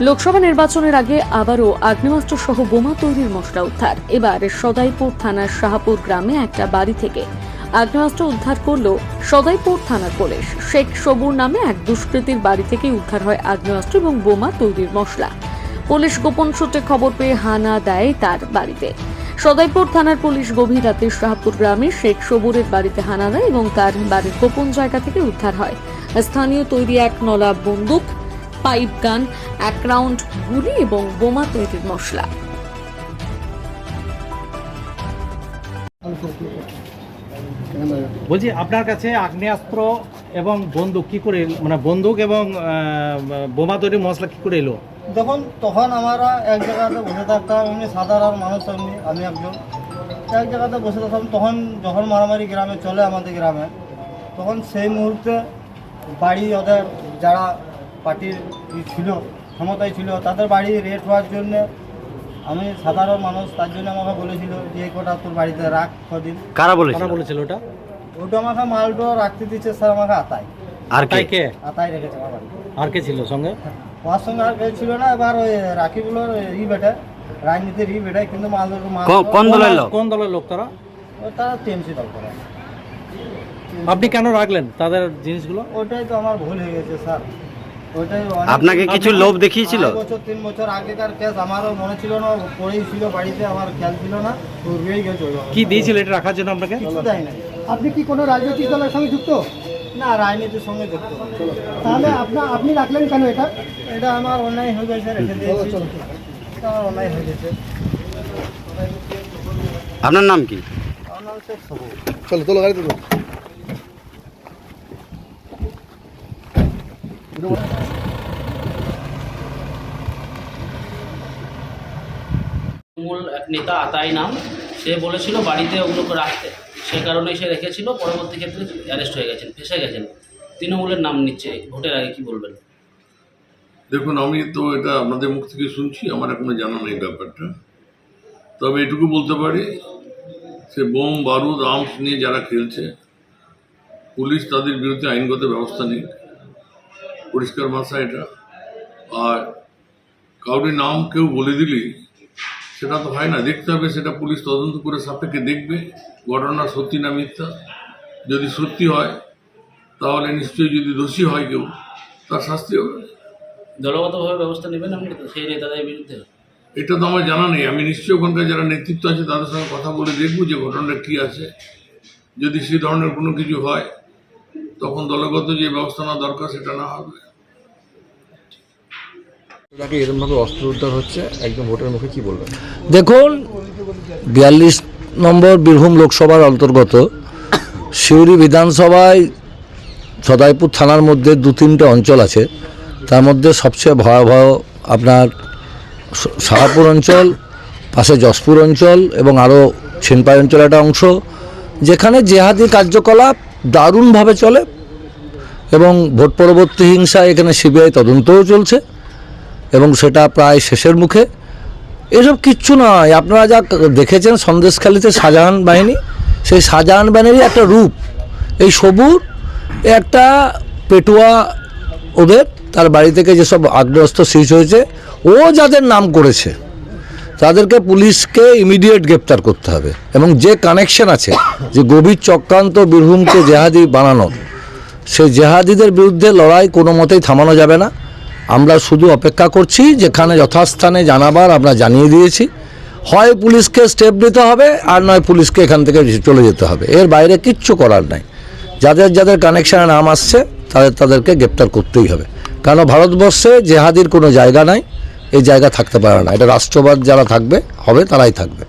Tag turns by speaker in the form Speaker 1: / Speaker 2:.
Speaker 1: লোকসভা নির্বাচনের আগে আবারও আগ্নেয়াস্ত্র সহ বোমা তৈরির মশলা উদ্ধার। এবার সদাইপুর থানার শাহাপুর গ্রামে একটা বাড়ি থেকে আগ্নেয়াস্ত্র উদ্ধার করল সদাইপুর থানার পুলিশ। শেখ সবুর নামে এক দুষ্কৃতীর বাড়ি থেকে উদ্ধার হয় আগ্নেয়াস্ত্র এবং বোমা তৈরির মশলা। পুলিশ গোপন সূত্রে খবর পেয়ে হানা দেয় তার বাড়িতে। সদাইপুর থানার পুলিশ গভীর রাতে শাহপুর গ্রামে শেখ সবুরের বাড়িতে হানা দেয় এবং তার বাড়ির গোপন জায়গা থেকে উদ্ধার হয়। স্থানীয় তৈরি এক নলা বন্দুক পাইপ গান এক রাউন্ড গুলি এবং বোমা তৈরির মশলা।
Speaker 2: বলছি আপনার কাছে আগ্নেয়াস্ত্র এবং বন্দুক কি করে মানে বন্দুক এবং বোমা তৈরি মশলা কি করে এলো?
Speaker 3: দেখুন তখন আমরা এক জায়গাতে বসে থাকতাম এমনি সাধারণ মানুষ এমনি আমি একজন। এক জায়গাতে বসে থাকতাম তখন যখন মারামারি গ্রামে চলে আমাদের গ্রামে তখন সেই মুহূর্তে বাড়ি ওদের যারা পার্টির ই ছিল ক্ষমতায় ছিল তাদের বাড়ি রেট হওয়ার জন্যে আমি সাধারণ মানুষ তার জন্য আমাকে বলেছিল যে এই কটা তোর বাড়িতে রাখ কদিন।
Speaker 4: কারা বলেছিল?
Speaker 2: কারা বলেছিল ওটা?
Speaker 3: ওটা আমাকে মালটো রাখতে দিচ্ছে স্যার আমাকে আতাই
Speaker 4: আর কে?
Speaker 2: কে?
Speaker 3: আতাই রেখেছে আমার
Speaker 2: আর কে ছিল সঙ্গে?
Speaker 3: ওর সঙ্গে আর কেউ ছিল না এবার ওই রাকিবুলোর ই বেটে রাজনীতির ই বেটে কিন্তু মাল
Speaker 4: কোন দলের লোক?
Speaker 2: কোন দলের লোক তারা?
Speaker 3: ও তারা টিএমসি দল করে।
Speaker 2: আপনি কেন রাখলেন তাদের জিনিসগুলো?
Speaker 3: ওটাই তো আমার ভুল হয়ে গেছে স্যার।
Speaker 4: আপনাকে কিছু লোভ দেখিয়েছিল?
Speaker 3: বছর তিন বছর আগেকার কেস আমারও মনে ছিল না পড়েই ছিল বাড়িতে আমার খেয়াল ছিল না উড়বেই গেছে
Speaker 2: কি দিয়েছিল এটা রাখার জন্য আপনাকে?
Speaker 3: কিছু দেয় নাই।
Speaker 5: আপনি কি কোনো রাজনৈতিক দলের সঙ্গে যুক্ত?
Speaker 3: না রাজনীতির সঙ্গে যুক্ত।
Speaker 5: তাহলে আপনার আপনি রাখলেন কেন এটা?
Speaker 3: এটা আমার অন্যায় হয়ে গেছে রেখে দিয়েছি। এটা আমার অন্যায় হয়ে গেছে।
Speaker 4: আপনার নাম কি?
Speaker 3: আমার নাম শেখ সবুজ
Speaker 5: চলো তোলো গাড়ি তোলো
Speaker 6: মূল এক নেতা আতাই নাম, সে বলেছিল বাড়িতে ওগুলোকে রাখতে। সে কারণে সে রেখেছিল, পরবর্তী ক্ষেত্রে অ্যারেস্ট হয়ে গেছেন, ফেসে গেছেন। তৃণমূলের নাম নিচ্ছে, ভোটের আগে কি বলবেন?
Speaker 7: দেখুন, আমি তো এটা আপনাদের মুখ থেকে শুনছি, আমার এখনও জানা নেই ব্যাপারটা। তবে এটুকু বলতে পারি, সে বোম, বারুদ, আর্মস নিয়ে যারা খেলছে, পুলিশ তাদের বিরুদ্ধে আইনগত ব্যবস্থা নিক। পরিষ্কার ভাষা এটা। আর কাউরির নাম কেউ বলে দিলেই সেটা তো হয় না দেখতে হবে সেটা পুলিশ তদন্ত করে সাপেক্ষে দেখবে ঘটনা সত্যি না মিথ্যা। যদি সত্যি হয় তাহলে নিশ্চয়ই যদি দোষী হয় কেউ তার শাস্তি হবে।
Speaker 6: দলগতভাবে ব্যবস্থা নেবেন আপনি সেই নেতাদের বিরুদ্ধে?
Speaker 7: এটা তো আমার জানা নেই। আমি নিশ্চয়ই ওখানকার যারা নেতৃত্ব আছে তাদের সঙ্গে কথা বলে দেখব যে ঘটনাটা কী আছে। যদি সেই ধরনের কোনো কিছু হয় তখন দলগত যে ব্যবস্থা নেওয়া দরকার সেটা না হবে।
Speaker 8: দেখুন, বিয়াল্লিশ নম্বর বীরভূম লোকসভার অন্তর্গত সিউড়ি বিধানসভায় সদাইপুর থানার মধ্যে দু তিনটে অঞ্চল আছে। তার মধ্যে সবচেয়ে ভয়াবহ আপনার সাহাপুর অঞ্চল, পাশে যশপুর অঞ্চল এবং আরও ছিনপাই অঞ্চল একটা অংশ, যেখানে জেহাদি কার্যকলাপ দারুণভাবে চলে এবং ভোট পরবর্তী হিংসা এখানে সিবিআই তদন্তও চলছে। এবং সেটা প্রায় শেষের মুখে। এসব কিচ্ছু নয়। আপনারা যা দেখেছেন সন্দেশখালিতে শাহজাহান বাহিনী, সেই শাহজাহান বাহিনীরই একটা রূপ। এই সবুর একটা পেটুয়া ওদের, তার বাড়ি থেকে যেসব আগ্নেয়াস্ত্র সিজ হয়েছে, ও যাদের নাম করেছে, তাদেরকে পুলিশকে ইমিডিয়েট গ্রেপ্তার করতে হবে। এবং যে কানেকশন আছে, যে গভীর চক্রান্ত বীরভূমকে জেহাদি বানানো সেই জেহাদিদের বিরুদ্ধে লড়াই কোনো মতেই থামানো যাবে না। আমরা শুধু অপেক্ষা করছি যেখানে যথাস্থানে জানাবার আমরা জানিয়ে দিয়েছি। হয় পুলিশকে স্টেপ নিতে হবে, আর নয় পুলিশকে এখান থেকে চলে যেতে হবে। এর বাইরে কিচ্ছু করার নাই। যাদের যাদের কানেকশানে নাম আসছে, তাদের তাদেরকে গ্রেপ্তার করতেই হবে। কারণ ভারতবর্ষে জেহাদির কোনো জায়গা নাই, এই জায়গা থাকতে পারে না। এটা রাষ্ট্রবাদ যারা থাকবে, হবে তারাই থাকবে।